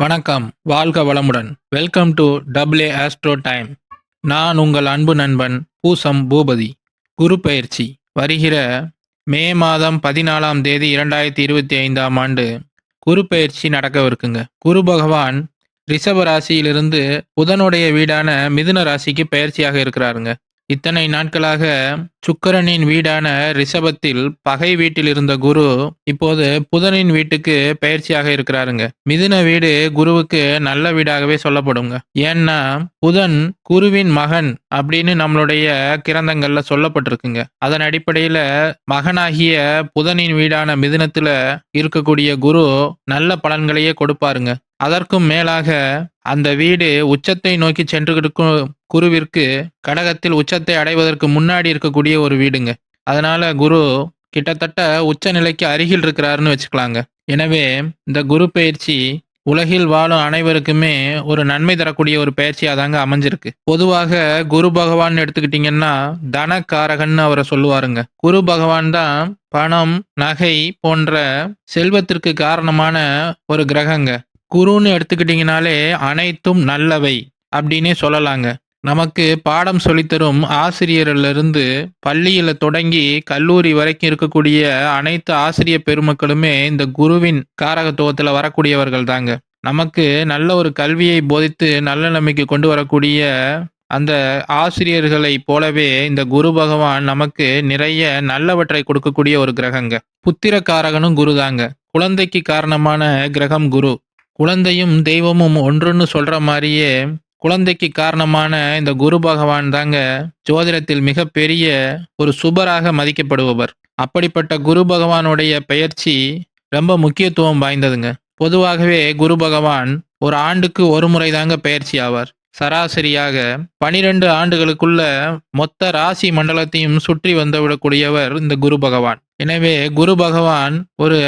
வணக்கம் வாழ்க வளமுடன். Welcome to W astro time நான் உங்கள் அன்பு நண்பன் பூசம் பூபதி. குரு பயிற்சி. வருகிற மே மாதம் பதினாலாம் தேதி இரண்டாயிரத்தி இருபத்தி ஐந்தாம் ஆண்டு குரு பயிற்சி நடக்கவிருக்குங்க. குரு பகவான் ரிஷப ராசியிலிருந்து புதனுடைய வீடான மிதுன ராசிக்கு பயிற்சியாக இருக்கிறாருங்க. இத்தனை நாட்களாக சுக்கிரனின் வீடான ரிஷபத்தில் பகை வீட்டில் இருந்த குரு இப்போது புதனின் வீட்டுக்கு பயிற்சியாக இருக்கிறாருங்க. மிதுன வீடு குருவுக்கு நல்ல வீடாகவே சொல்லப்படுங்க. ஏன்னா புதன் குருவின் மகன் அப்படின்னு நம்மளுடைய கிரந்தங்கள்ல சொல்லப்பட்டிருக்குங்க. அதன் அடிப்படையில மகனாகிய புதனின் வீடான மிதுனத்துல இருக்கக்கூடிய குரு நல்ல பலன்களையே கொடுப்பாருங்க. அதற்கும் மேலாக அந்த வீடு உச்சத்தை நோக்கி சென்று இருக்கும் குருவிற்கு கடகத்தில் உச்சத்தை அடைவதற்கு முன்னாடி இருக்கக்கூடிய ஒரு வீடுங்க. அதனால குரு கிட்டத்தட்ட உச்ச நிலைக்கு அருகில் இருக்கிறாருன்னு வச்சுக்கலாங்க. எனவே இந்த குரு பயிற்சி உலகில் வாழும் அனைவருக்குமே ஒரு நன்மை தரக்கூடிய ஒரு பயிற்சியாக தாங்க அமைஞ்சிருக்கு. பொதுவாக குரு பகவான் எடுத்துக்கிட்டிங்கன்னா தனக்காரகன்னு அவரை சொல்லுவாருங்க. குரு பகவான் தான் பணம் நகை போன்ற செல்வத்திற்கு காரணமான ஒரு கிரகங்க. குருன்னு எடுத்துக்கிட்டிங்கனாலே அனைத்தும் நல்லவை அப்படின்னே சொல்லலாங்க. நமக்கு பாடம் சொல்லித்தரும் ஆசிரியரிலிருந்து பள்ளியில் தொடங்கி கல்லூரி வரைக்கும் இருக்கக்கூடிய அனைத்து ஆசிரிய பெருமக்களுமே இந்த குருவின் காரகத்துவத்தில் வரக்கூடியவர்கள் தாங்க நமக்கு நல்ல ஒரு கல்வியை போதித்து நல்ல நம்பிக்கை கொண்டு வரக்கூடிய அந்த ஆசிரியர்களை போலவே இந்த குரு பகவான் நமக்கு நிறைய நல்லவற்றை கொடுக்கக்கூடிய ஒரு கிரகங்க. புத்திரக்காரகனும் குரு தாங்க குழந்தைக்கு காரணமான கிரகம் குரு. குழந்தையும் தெய்வமும் ஒன்றுன்னு சொல்ற மாதிரியே குழந்தைக்கு காரணமான இந்த குரு பகவான் தாங்க ஜோதிடத்தில் மிகப்பெரிய ஒரு சுபராக மதிக்கப்படுபவர். அப்படிப்பட்ட குரு பகவானுடைய பயிற்சி ரொம்ப முக்கியத்துவம் வாய்ந்ததுங்க. பொதுவாகவே குரு பகவான் ஒரு ஆண்டுக்கு ஒரு முறை தாங்க பயிற்சி ஆவார். சராசரியாக பனிரெண்டு ஆண்டுகளுக்குள்ள மொத்த ராசி மண்டலத்தையும் சுற்றி வந்துவிடக்கூடியவர் இந்த குரு பகவான். எனவே குரு பகவான் ஒரு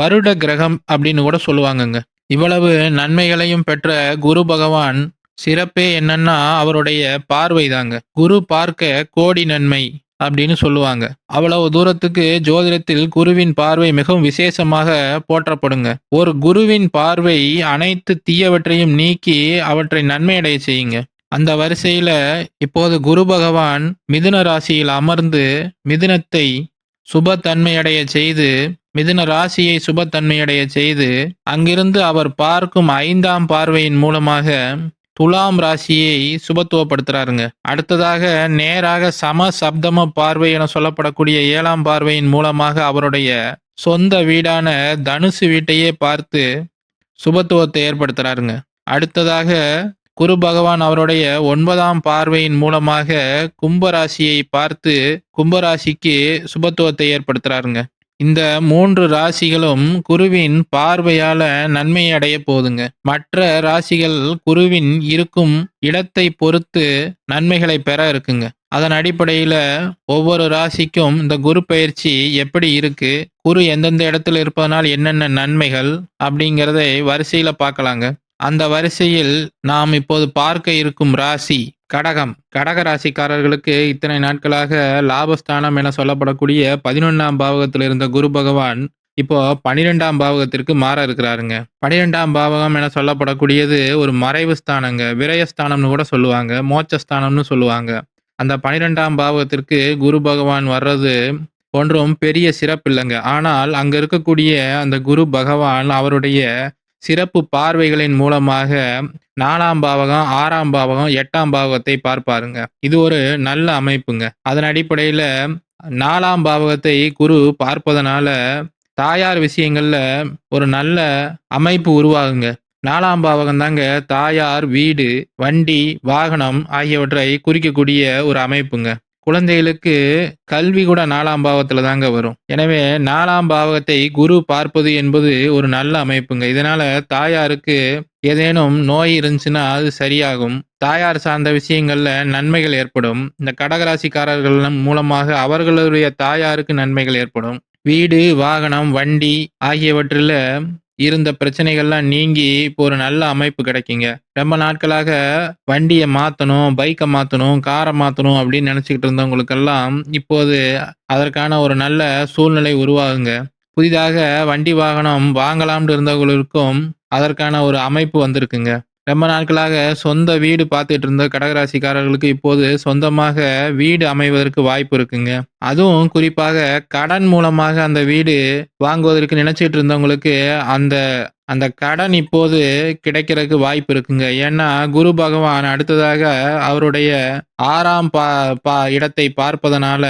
வருட கிரகம் அப்படின்னு கூட சொல்லுவாங்கங்க. இவ்வளவு நன்மைகளையும் பெற்ற குரு பகவான் சிறப்பே என்னன்னா அவருடைய பார்வை தாங்க குரு பார்க்க கோடி நன்மை அப்படின்னு சொல்லுவாங்க. அவ்வளவு தூரத்துக்கு ஜோதிடத்தில் குருவின் பார்வை மிகவும் விசேஷமாக போற்றப்படுங்க. ஒரு குருவின் பார்வை அனைத்து தீயவற்றையும் நீக்கி அவற்றை நன்மையடைய செய்யுங்க. அந்த வரிசையில இப்போது குரு பகவான் மிதுன ராசியில் அமர்ந்து மிதுனத்தை சுபத்தன்மையடைய செய்து மிதுன ராசியை சுபத்தன்மையடைய செய்து அங்கிருந்து அவர் பார்க்கும் ஐந்தாம் பார்வையின் மூலமாக துலாம் ராசியை சுபத்துவப்படுத்துறாருங்க. அடுத்ததாக நேராக சம சப்தம பார்வை என சொல்லப்படக்கூடிய ஏழாம் பார்வையின் மூலமாக அவருடைய சொந்த வீடான தனுசு வீட்டையே பார்த்து சுபத்துவத்தை ஏற்படுத்துறாருங்க. அடுத்ததாக குரு பகவான் அவருடைய ஒன்பதாம் பார்வையின் மூலமாக கும்பராசியை பார்த்து கும்பராசிக்கு சுபத்துவத்தை ஏற்படுத்துறாருங்க. இந்த மூன்று ராசிகளும் குருவின் பார்வையால நன்மை அடைய போதுங்க. மற்ற ராசிகள் குருவின் இருக்கும் இடத்தை பொறுத்து நன்மைகளை பெற இருக்குங்க. அதன் அடிப்படையில ஒவ்வொரு ராசிக்கும் இந்த குரு பயிற்சி எப்படி இருக்கு? குரு எந்தெந்த இடத்துல இருப்பதனால் என்னென்ன நன்மைகள் அப்படிங்கிறதை வரிசையில பார்க்கலாங்க. அந்த வரிசையில் நாம் இப்போது பார்க்க இருக்கும் ராசி கடகம். கடக ராசிக்காரர்களுக்கு இத்தனை நாட்களாக லாபஸ்தானம் என சொல்லப்படக்கூடிய பதினொன்னாம் பாவகத்தில் இருந்த குரு பகவான் இப்போ பனிரெண்டாம் பாவகத்திற்கு மாற இருக்கிறாருங்க. பனிரெண்டாம் பாவகம் என சொல்லப்படக்கூடியது ஒரு மறைவு ஸ்தானங்க. விரயஸ்தானம்னு கூட சொல்லுவாங்க. மோட்சஸ்தானம்னு சொல்லுவாங்க. அந்த பனிரெண்டாம் பாவகத்திற்கு குரு பகவான் வர்றது ஒன்றும் பெரிய சிறப்பு இல்லைங்க. ஆனால் அங்க இருக்கக்கூடிய அந்த குரு பகவான் அவருடைய சிறப்பு பார்வைகளின் மூலமாக நாலாம் பாவகம் ஆறாம் பாவகம் எட்டாம் பாவகத்தை பார்ப்பாருங்க. இது ஒரு நல்ல அமைப்புங்க. அதன் அடிப்படையில நாலாம் பாவகத்தை குரு பார்ப்பதனால தாயார் விஷயங்கள்ல ஒரு நல்ல அமைப்பு உருவாகுங்க. நாலாம் பாவகம் தாங்க தாயார் வீடு வண்டி வாகனம் ஆகியவற்றை குறிக்கக்கூடிய ஒரு அமைப்புங்க. குழந்தைகளுக்கு கல்வி கூட நாலாம் பாவத்துல தாங்க வரும். எனவே நாலாம் பாவகத்தை குரு பார்ப்பது என்பது ஒரு நல்ல அமைப்புங்க. இதனால தாயாருக்கு ஏதேனும் நோய் இருந்துச்சுன்னா அது சரியாகும். தாயார் சார்ந்த விஷயங்கள்ல நன்மைகள் ஏற்படும். இந்த கடகராசிக்காரர்கள் மூலமாக அவர்களுடைய தாயாருக்கு நன்மைகள் ஏற்படும். வீடு வாகனம் வண்டி ஆகியவற்றில் இருந்த பிரச்சனைகள்லாம் நீங்கி இப்போ ஒரு நல்ல அமைப்பு கிடைக்குங்க. ரொம்ப நாட்களாக வண்டியை மாற்றணும் பைக்கை மாற்றணும் காரை மாற்றணும் அப்படின்னு நினச்சிக்கிட்டு இருந்தவங்களுக்கெல்லாம் இப்போது அதற்கான ஒரு நல்ல சூழ்நிலை உருவாகுங்க. புதிதாக வண்டி வாகனம் வாங்கலாம்னு இருந்தவங்களுக்கும் அதற்கான ஒரு அமைப்பு வந்திருக்குங்க. ரொம்ப நாட்களாக சொந்த வீடு பார்த்துட்டு இருந்த கடகராசிக்காரர்களுக்கு இப்போது சொந்தமாக வீடு அமைவதற்கு வாய்ப்பு இருக்குங்க. அதுவும் குறிப்பாக கடன் மூலமாக அந்த வீடு வாங்குவதற்கு நினைச்சிட்டு இருந்தவங்களுக்கு அந்த அந்த கடன் இப்போது கிடைக்கிறதுக்கு வாய்ப்பு இருக்குங்க. ஏன்னா குரு பகவான் அடுத்ததாக அவருடைய ஆறாம் பா பா இடத்தை பார்ப்பதனால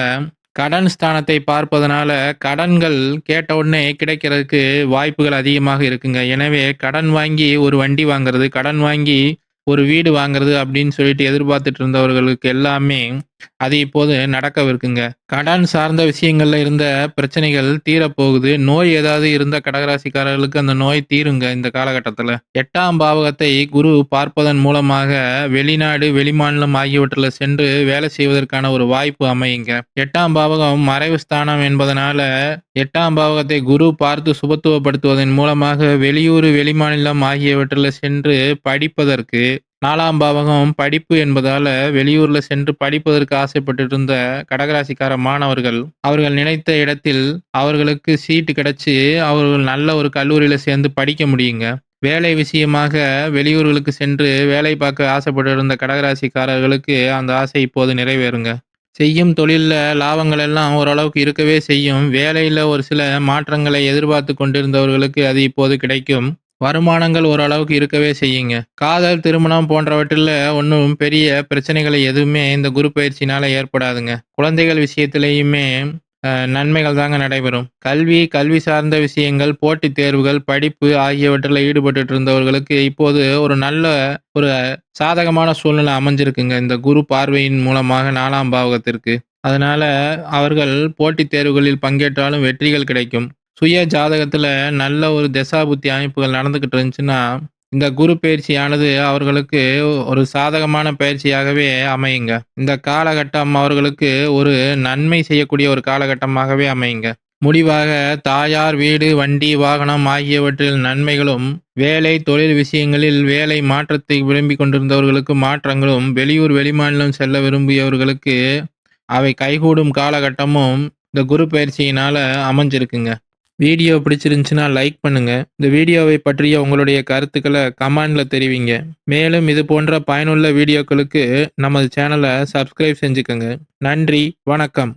கடன் ஸ்தானத்தை பார்ப்பதனால கடன்கள் கேட்ட உடனே கிடைக்கிறதுக்கு வாய்ப்புகள் அதிகமாக இருக்குங்க. எனவே கடன் வாங்கி ஒரு வண்டி வாங்குறது கடன் வாங்கி ஒரு வீடு வாங்குறது அப்படின்னு சொல்லிட்டு எதிர்பார்த்துட்டு இருந்தவர்களுக்கு எல்லாமே அது இப்போது நடக்கவிருக்குங்க. கடன் சார்ந்த விஷயங்கள்ல இருந்த பிரச்சனைகள் தீரப்போகுது. நோய் ஏதாவது இருந்த கடகராசிக்காரர்களுக்கு அந்த நோய் தீருங்க இந்த காலகட்டத்துல. எட்டாம் பாவகத்தை குரு பார்ப்பதன் மூலமாக வெளிநாடு வெளிமாநிலம் ஆகியவற்றில் சென்று வேலை செய்வதற்கான ஒரு வாய்ப்பு அமையுங்க. எட்டாம் பாவகம் மறைவு ஸ்தானம் என்பதனால எட்டாம் பாவகத்தை குரு பார்த்து சுபத்துவப்படுத்துவதன் மூலமாக வெளியூர் வெளிமாநிலம் ஆகியவற்றில் சென்று படிப்பதற்கு நாலாம் பாவகம் படிப்பு என்பதால வெளியூர்ல சென்று படிப்பதற்கு ஆசைப்பட்டிருந்த கடகராசிக்கார மாணவர்கள் அவர்கள் நினைத்த இடத்தில் அவர்களுக்கு சீட்டு கிடைச்சி அவர்கள் நல்ல ஒரு கல்லூரியில சேர்ந்து படிக்க முடியுங்க. வேலை விஷயமாக வெளியூர்களுக்கு சென்று வேலை பார்க்க ஆசைப்பட்டு இருந்த கடகராசிக்காரர்களுக்கு அந்த ஆசை இப்போது நிறைவேறுங்க. செய்யும் தொழிலில் லாபங்கள் எல்லாம் ஓரளவுக்கு இருக்கவே செய்யும். வேலையில் ஒரு சில மாற்றங்களை எதிர்பார்த்து கொண்டிருந்தவர்களுக்கு அது இப்போது கிடைக்கும். வருமானங்கள் ஓரளவுக்கு இருக்கவே செய்யுங்க. காதல் திருமணம் போன்றவற்றில் ஒன்றும் பெரிய பிரச்சனைகளை எதுவுமே இந்த குரு பயிற்சினால ஏற்படாதுங்க. குழந்தைகள் விஷயத்திலையுமே நன்மைகள் தாங்க நடைபெறும். கல்வி கல்வி சார்ந்த விஷயங்கள் போட்டித் தேர்வுகள் படிப்பு ஆகியவற்றில் ஈடுபட்டு இருந்தவர்களுக்கு இப்போது ஒரு நல்ல ஒரு சாதகமான சூழ்நிலை அமைஞ்சிருக்குங்க இந்த குரு பார்வையின் மூலமாக நாலாம் பாவகத்திற்கு. அதனால அவர்கள் போட்டித் தேர்வுகளில் பங்கேற்றாலும் வெற்றிகள் கிடைக்கும். சுய ஜாதகத்தில் நல்ல ஒரு தசாபுத்தி அமைப்புகள் நடந்துக்கிட்டு இருந்துச்சுன்னா இந்த குரு பயிற்சியானது அவர்களுக்கு ஒரு சாதகமான பயிற்சியாகவே அமையுங்க. இந்த காலகட்டம் அவர்களுக்கு ஒரு நன்மை செய்யக்கூடிய ஒரு காலகட்டமாகவே அமையுங்க. முடிவாக தாயார் வீடு வண்டி வாகனம் ஆகியவற்றில் நன்மைகளும் வேலை தொழில் விஷயங்களில் வேலை மாற்றத்தை விரும்பி கொண்டிருந்தவர்களுக்கு மாற்றங்களும் வெளியூர் வெளிமாநிலம் செல்ல விரும்பியவர்களுக்கு அவை கைகூடும் காலகட்டமும் இந்த குரு பயிற்சியினால் அமைஞ்சிருக்குங்க. வீடியோ பிடிச்சிருந்துச்சுன்னா லைக் பண்ணுங்க. இந்த வீடியோவை பற்றிய உங்களுடைய கருத்துக்களை கமெண்ட்ல தெரிவிங்க. மேலும் இது போன்ற பயனுள்ள வீடியோக்களுக்கு நமது சேனலை சப்ஸ்கிரைப் செஞ்சுக்கோங்க. நன்றி வணக்கம்.